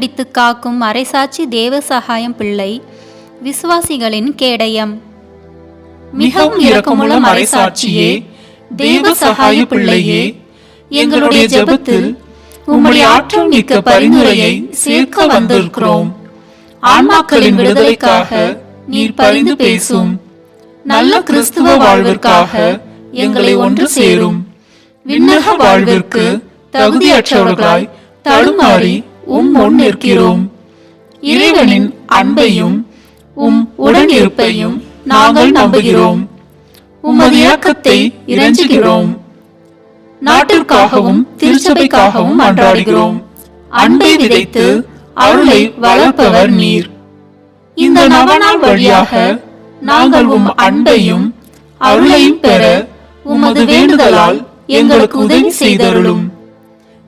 கரம் பிடித்து காக்கும் மறைசாட்சி தேவ சகாயம் பிள்ளை விசுவாசிகளின் கேடயம். மிகவும் இரக்கமுள்ள மறைசாட்சியே தேவ சகாய பிள்ளையே எங்களுடைய ஜெபத்தில் உம்முடைய ஆற்றல் மிக்க பரிந்துரையை சேர்க்க வந்திருக்கிறோம். ஆன்மாக்களின் விடுதலைக்காக நீர் பரிந்து பேசும். நல்ல கிறிஸ்துவ வாழ்விற்காக எங்களை ஒன்று சேரும். விண்ணக வாழ்விற்கு தகுதியற்றவர்களாய் தடுமாறி உம் முன் நிற்கிறோம் இறைவனின் அன்பையும் உம் உடன் இருப்பையும் நாங்கள் நம்புகிறோம். உமது இயக்கத்தை இறைஞ்சுகிறோம். நாட்டிற்காகவும் திருச்சபைக்காகவும் அன்றாடுகிறோம். அன்பை விதைத்து அருளை வளர்ப்பவர் நீர். இந்த நவநாள் வழியாக நாங்கள் உம் அன்பையும் அருளையும் பெற உமது வேண்டுதலால் எங்களுக்கு உதவி செய்தருளும்.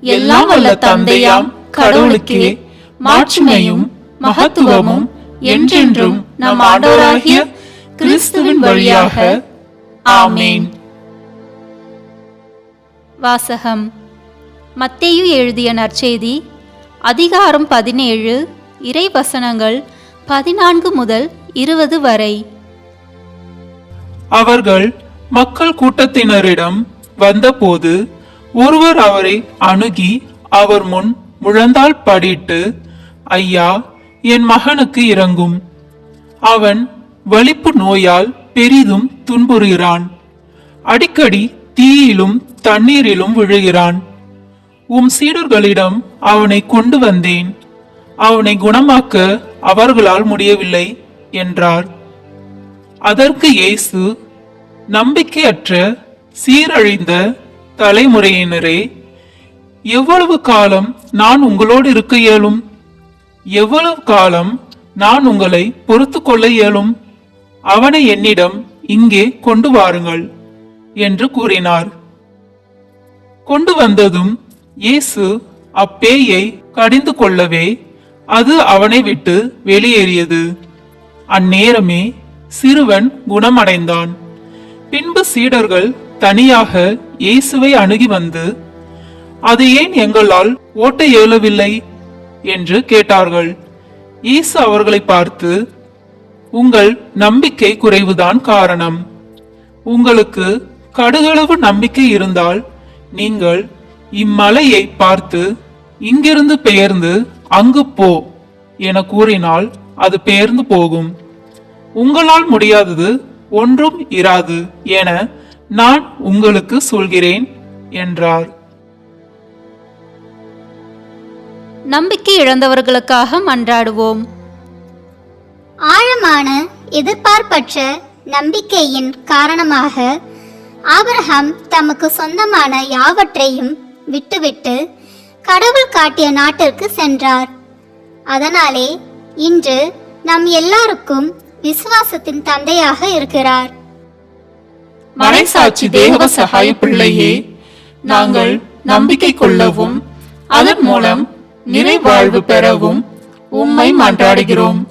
எல்லாம் வல்ல தந்தையாம் கடவுளுக்கே மாட்சிமையும் மகத்துவமும் என்றென்றும் நம் ஆண்டவராகிய கிறிஸ்துவின் வழியாக. ஆமேன். வாசகம். மத்தேயு எழுதிய நற்செய்தி அதிகாரம் பதினேழு இறை வசனங்கள் பதினான்கு முதல் இருபது வரை. அவர்கள் மக்கள் கூட்டத்தினரிடம் வந்தபோது ஒருவர் அவரை அணுகி அவர் முன் முழந்தால் படிட்டு ஐயா என் மகனுக்கு இறங்கும். அவன் வலிப்பு நோயால் பெரிதும் துன்புறுகிறான். அடிக்கடி தீயிலும் தண்ணீரிலும் விழுகிறான். உம் சீடர்களிடம் அவனை கொண்டு வந்தேன். அவனை குணமாக்க அவர்களால் முடியவில்லை என்றார். அதற்கு இயேசு நம்பிக்கையற்ற சீரழிந்த தலைமுறையினரே எவ்வளவு காலம் நான் உங்களோடு இருக்க இயலும்? எவ்வளவு காலம் நான் உங்களை பொறுத்து கொள்ள இயலும்? அவனை என்னிடம் இங்கே கொண்டு வாருங்கள் என்று கூறினார். கொண்டு வந்ததும் இயேசு அப்பேயை கடிந்து கொள்ளவே அது அவனை விட்டு வெளியேறியது. அந்நேரமே சிறுவன் குணமடைந்தான். பின்பு சீடர்கள் தனியாக இயேசுவை அணுகி வந்து அது ஏன் எங்களால் ஓட்ட இயலவில்லை? என்று கேட்டார்கள். ஈசு அவர்களை பார்த்து உங்கள் நம்பிக்கை குறைவுதான் காரணம். உங்களுக்கு கடுகளவு நம்பிக்கை இருந்தால் நீங்கள் இம்மலையை பார்த்து இங்கிருந்து பெயர்ந்து அங்கு போ என கூறினால் அது பெயர்ந்து போகும். உங்களால் முடியாதது ஒன்றும் இராது என நான் உங்களுக்கு சொல்கிறேன் என்றார். நம்பிக்கை இழந்தவர்களுக்காக மன்றாடுவோம். ஆழமான எதிர்பார்ப்பற்ற நம்பிக்கையின் காரணமாக ஆபிரகாம் தமக்கு சொந்தமான யாவற்றையும் விட்டுவிட்டு கடவுள் காட்டிய நாட்டிற்கு சென்றார். அதனாலே இன்று நம் எல்லாருக்கும் விசுவாசத்தின் தந்தையாக இருக்கிறார். மறைசாட்சி தேவ சகாய பிள்ளையே நாங்கள் நம்பிக்கை கொள்ளவும் அதன் மூலம் நிறைவாழ்வு பெறவும் உம்மை மன்றாடுகிறோம்.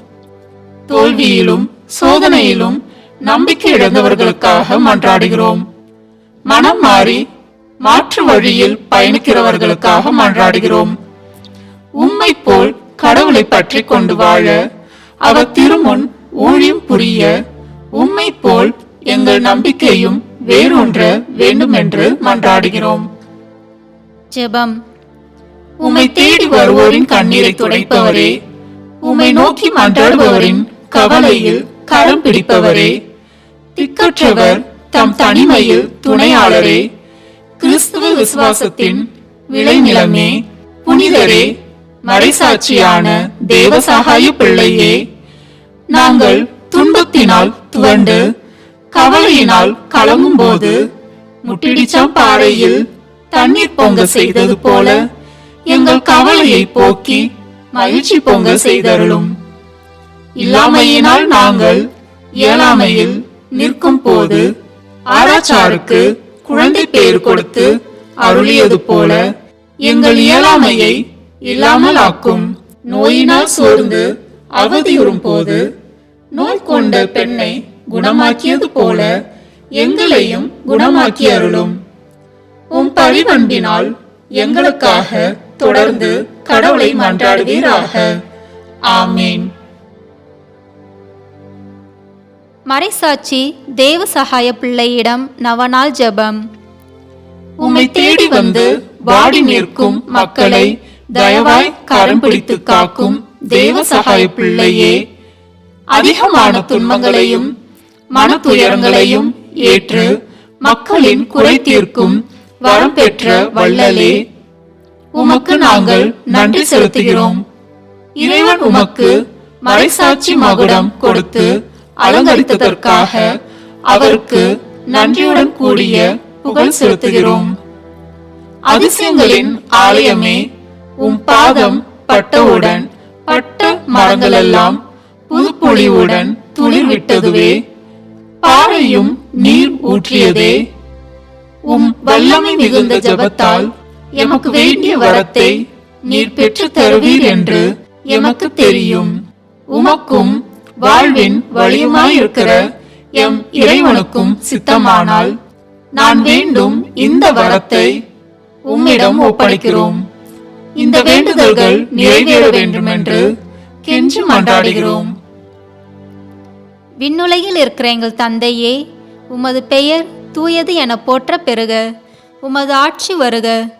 தோல்வியிலும் சோதனையிலும் நம்பிக்கை இழந்தவர்களுக்காக மன்றாடுகிறோம். மனம் மாறி மாற்று வழியில் பயணிக்கிறவர்களுக்காக மன்றாடுகிறோம். உம்மை போல் கடவுளை பற்றி கொண்டு வாழ அவர் திருமுன் ஊழியம் புரிய உம்மை போல் எங்கள் நம்பிக்கையும் வேரூன்ற வேண்டுமென்று மன்றாடுகிறோம். ஜெபம். உம்மை தேடி வருவோரின் கண்ணீரை துடைப்பவரே. உம்மை நோக்கி மன்றாடுபவரின் கவலையில் கரம் பிடிப்பவரே. திக்கற்றவர் தம் தனிமையில் துணையாளரே. கிறிஸ்துவ விசுவாசத்தின் விளைநிலமே. புனிதரே மறைசாட்சியான தேவசகாய பிள்ளையே. நாங்கள் துன்பத்தினால் துவண்டு கவலையினால் கலங்கும் போது முட்டிடிச்சாம் பாறையில் தண்ணீர் பொங்க செய்தது போல எங்கள் கவலையை போக்கி மகிழ்ச்சி பொங்க செய்தருளும். இல்லாமையினால் நாங்கள் இயலாமையில் நிற்கும் போது ஆராச்சாருக்கு குழந்தை பேர் கொடுத்து அருளியது போல எங்கள் இயலாமையை இல்லாமல் ஆக்கும். நோயினால் சோர்ந்து அவதியுறும் போது நோய் கொண்ட பெண்ணை குணமாக்கியது போல எங்களையும் குணமாக்கி அருளும். உம் பரிவன்பினால் எங்களுக்காக தொடர்ந்து கடவுளை மன்றாடுவீராக. ஆமேன். மறைசாட்சி தேவ சகாய பிள்ளையிடம் நவநாள் ஜெபம். உம்மை தேடி வந்து வாடி நிற்கும் மக்களை தயவாய் கரம் பிடித்து காக்கும் தேவ சகாய பிள்ளையே. அதிகமான துன்பங்களையும் மன துயரங்களையும் ஏற்று மக்களின் குறை தீர்க்கும் வரம் பெற்ற வள்ளலே. உமக்கு நாங்கள் நன்றி செலுத்துகிறோம். இறைவன் உமக்கு மறைசாட்சி மகுடம் கொடுத்து அலங்கரித்ததற்காக அவருக்கு நன்றியுடன் கூடிய புகழ் செலுத்துகிறோம். அதிசயங்களின் ஆலயமே உம் பாதம் பட்டவுடன் பட்ட மரங்களெல்லாம் புதுப்பொழிவுடன் துளிர் விட்டதுவே பாறையும் நீர் ஊற்றியதே. உம் வல்லமை மிகுந்த ஜெபத்தால் எமக்கு வேண்டிய வரத்தை நீர் பெற்று தருவீர் என்று எமக்கு தெரியும். உமக்கும் வாழ்வின் வழியுமாயிருக்கிற எம் இறைவனுக்கும் சித்தமானால் நான் வேண்டும் இந்த வரத்தை உம்மிடம் ஒப்படைக்கிறோம். இந்த வேண்டுதல்கள் நிறைவேற வேண்டும் என்று கெஞ்சி மன்றாடுகிறோம். விண்ணுலகில் இருக்கிற எங்கள் தந்தையே உமது பெயர் தூயது என போற்ற பெறுக. உமது ஆட்சி வருக.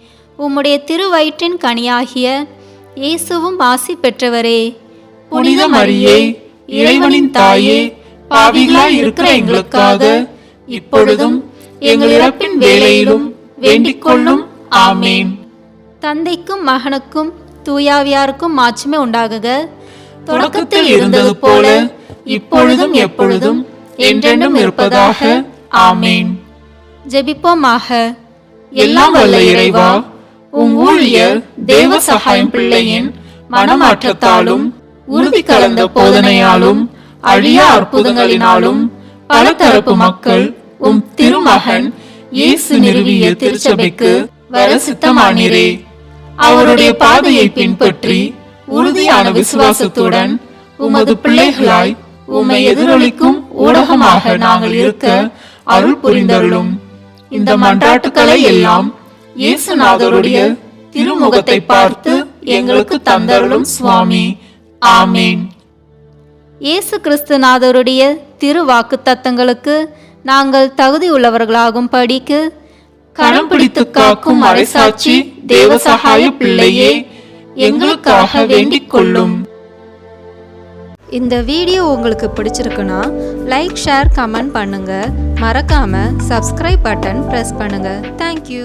உம்முடைய திருவயிற்றின் கனியாகிய இயேசுவும் ஆசி பெற்றவரே. புனித மரியே இறைவனின் தாயே பாவிகளாய் இருக்கிற எங்களுக்காக இப்பொழுதும் எங்கள் இறப்பின் வேலையிலும் வேண்டிக் கொள்ளும் ஆமேன். தந்தைக்கும் மகனுக்கும் தூயாவியாருக்கும் மாட்சிமை உண்டாகுக. தொடக்கத்தில் இருந்தது போல இப்பொழுதும் எப்பொழுதும் என்றென்றும் இருப்பதாக. ஆமேன். ஜெபிப்போமாக. எல்லாம் வல்ல இறைவா உம் ஊழியர் தேவ சகாயம் பிள்ளையின் மனமாற்றத்தாலும் உறுதி கலந்த போதனையாலும் அழியா அற்புதங்களினாலும் பல தரப்பு மக்கள் உம் திருமகன் இயேசு நிறுவிய திருச்சபைக்கு வர சித்தமானீரே. அவருடைய பாதையை பின்பற்றி உறுதியான விசுவாசத்துடன் உமது பிள்ளைகளாய் உம்மை எதிரொலிக்கும் ஊடகமாக நாங்கள் இருக்க அருள் புரிந்தருளும். இந்த மன்றாட்டுக்களை எல்லாம் இயேசுநாதருடைய திருமுகத்தை பார்த்து எங்களுக்கு தந்தருளும் சுவாமி. ஆமேன். இயேசு கிறிஸ்துநாதருடைய திரு வாக்கு தத்தங்களுக்கு நாங்கள் தகுதி உள்ளவர்களாகும் படிக்கு கரம் பிடித்து காக்கும் மறைசாட்சி தேவசகாய பிள்ளையே எங்களுக்காக வேண்டிக் கொள்ளும். இந்த வீடியோ உங்களுக்கு பிடிச்சிருக்குன்னா லைக் ஷேர் கமெண்ட் பண்ணுங்க. மறக்காம சப்ஸ்கிரைப் பட்டன் ப்ரெஸ் பண்ணுங்க. Thank you